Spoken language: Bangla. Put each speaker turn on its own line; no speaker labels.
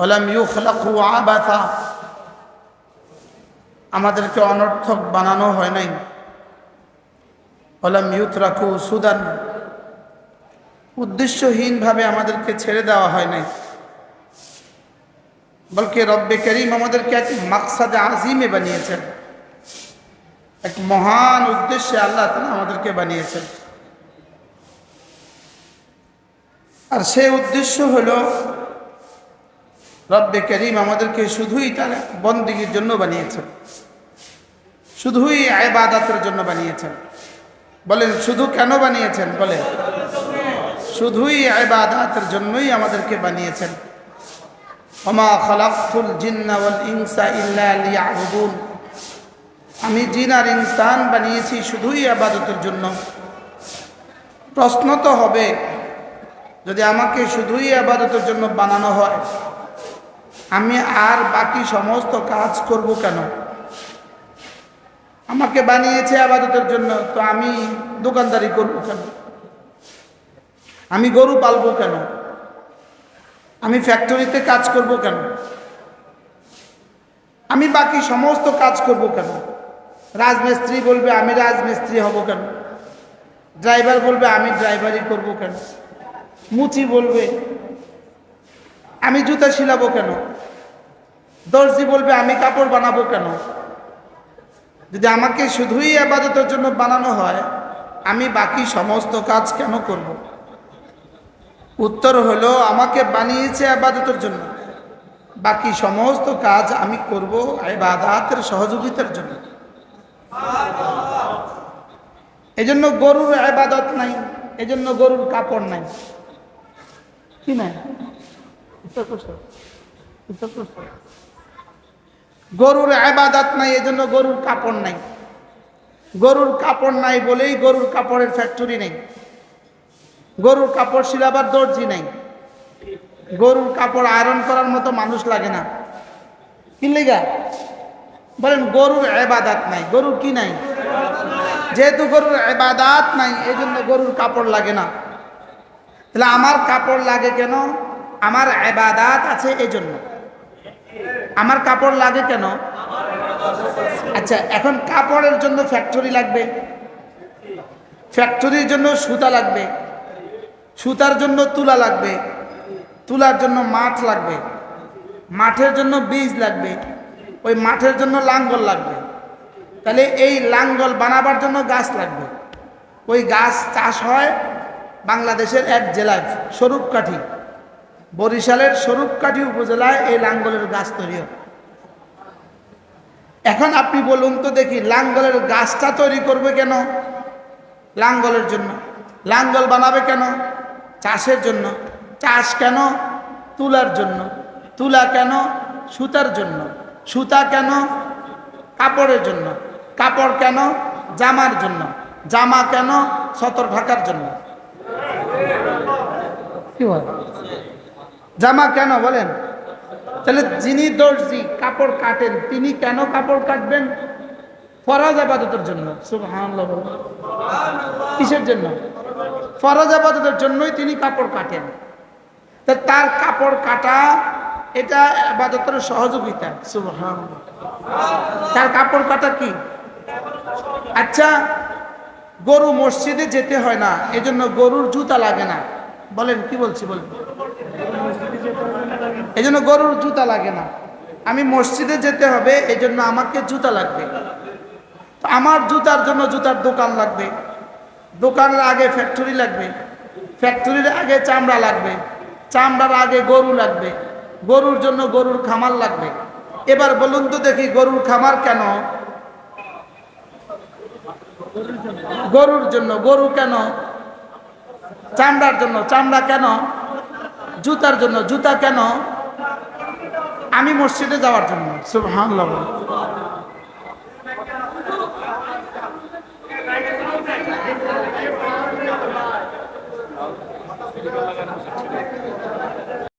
ওলাম ইউখলাকু আবাথা আমাদেরকে অনর্থক বানানো হয় নাই। ওলাম ইউতরাকু সুদান। উদ্দেশ্যহীনভাবে আমাদেরকে ছেড়ে দেওয়া হয় নাই। বলকে রব্বে করিম আমাদেরকে এক মাকসাদে আজিমে বানিয়েছেন। এক মহান উদ্দেশ্যে আল্লাহ তালা আমাদেরকে বানিয়েছেন। আর সে উদ্দেশ্য হলো রব্বে করিম আমাদেরকে শুধুই তার বন্দিগির জন্য বানিয়েছেন। শুধুই আয়বাদাতের জন্য বানিয়েছেন। বলেন, শুধু কেন বানিয়েছেন? বলেন, শুধুই আয়বাদাতের জন্যই আমাদেরকে বানিয়েছেন। ওমা খালাকুল জিন্না ওয়াল ইনসা ইল্লা লিয়াবুদুন। আমি জিন আর ইনসান বানিয়েছি শুধুই আবাদতের জন্য। প্রশ্ন তো হবে, যদি আমাকে শুধুই আবাদতের জন্য বানানো হয় আমি আর বাকি সমস্ত কাজ করব কেন? আমাকে বানিয়েছে আবাদতের জন্য, তো আমি দোকানদারি করব কেন? আমি গরু পালবো কেন? আমি ফ্যাক্টরিতে কাজ করব কেন? আমি বাকি সমস্ত কাজ করব কেন? রাজমিস্ত্রি বলবে, আমি রাজমিস্ত্রি হব কেন? ড্রাইভার বলবে, আমি ড্রাইভারই করব কেন? মুচি বলবে, আমি জুতা শিলাবো কেন? দর্জি বলবে, আমি কাপড় বানাবো কেন? যদি আমাকে শুধুই আবাদতের জন্য বানানো হয়, আমি বাকি সমস্ত কাজ কেন করব? উত্তর হলো, আমাকে বানিয়েছে আবাদতের জন্য। বাকি সমস্ত কাজ আমি করব আবাদাতের সহযোগিতার জন্য। এজন্য গরুর আবাদত নাই, এজন্য গরুর কাপড় নাই। কি নাই উত্তর করছ? উত্তর করছ? গরুর আবাদাত নাই, এজন্য গরুর কাপড় নাই। গরুর কাপড় নাই বলেই গরুর কাপড়ের ফ্যাক্টরি নেই। গরুর কাপড় শিলাবার দর্জি নাই। গরুর কাপড় আয়রন করার মতো মানুষ লাগে না। কি লেগা? বলেন, গরুর এবাদাত নাই। গরুর কি নাই? যেহেতু গরুর এবাদাত নাই এই জন্য গরুর কাপড় লাগে না। তাহলে আমার কাপড় লাগে কেন? আমার এবাদাত আছে এই জন্য আমার কাপড় লাগে কেন? আচ্ছা এখন কাপড়ের জন্য ফ্যাক্টরি লাগবে। ফ্যাক্টরির জন্য সুতা লাগবে। সুতার জন্য তুলা লাগবে। তুলার জন্য মাঠ লাগবে। মাঠের জন্য বীজ লাগবে। ওই মাঠের জন্য লাঙ্গল লাগবে। তাহলে এই লাঙ্গল বানাবার জন্য গাছ লাগবে। ওই গাছ চাষ হয় বাংলাদেশের এক জেলায়, স্বরূপকাঠি। বরিশালের স্বরূপকাঠি উপজেলায় এই লাঙ্গলের গাছ তৈরি হয়। এখন আপনি বলুন তো দেখি, লাঙ্গলের গাছটা তৈরি করবে কেন? লাঙ্গলের জন্য। লাঙ্গল বানাবে কেন? চাষের জন্য। চাষ কেন? তুলার জন্য। তুলা কেন? সুতার জন্য। সুতা কেন? কাপড়ের জন্য। কাপড় কেন? জামার জন্য। জামা কেন? সতর ঢাকার জন্য। কি বল জামা কেন বলেন? তাহলে যিনি দর্জি, কাপড় কাটেন, তিনি কেন কাপড় কাটবেন? ফরজ আবাদতের জন্য। কিসের জন্য? ফরজ আবাদতের জন্যই তিনি কাপড় কাটেন। তা তার কাপড় কাটা, এটা আবাদতের সহযোগিতা। তার কাপড় কাটা কি? আচ্ছা গরু মসজিদে যেতে হয় না, এজন্য গরুর জুতা লাগে না। বলেন, কি বলছি বলেন? এই জন্য গরুর জুতা লাগে না। আমি মসজিদে যেতে হবে এই জন্য আমাকে জুতা লাগবে। আমার জুতার জন্য জুতার দোকান লাগবে। দোকানের আগে ফ্যাক্টরি লাগবে। ফ্যাক্টরির আগে চামড়া লাগবে। চামড়ার আগে গরু লাগবে। গরুর জন্য গরুর খামার লাগবে। এবার বলুন তো দেখি গরুর খামার কেন? গরুর জন্য, গরু কেন? চামড়ার জন্য, চামড়া কেন? জুতার জন্য, জুতা কেন? আমি মসজিদে যাওয়ার জন্য। সুবহানাল্লাহ।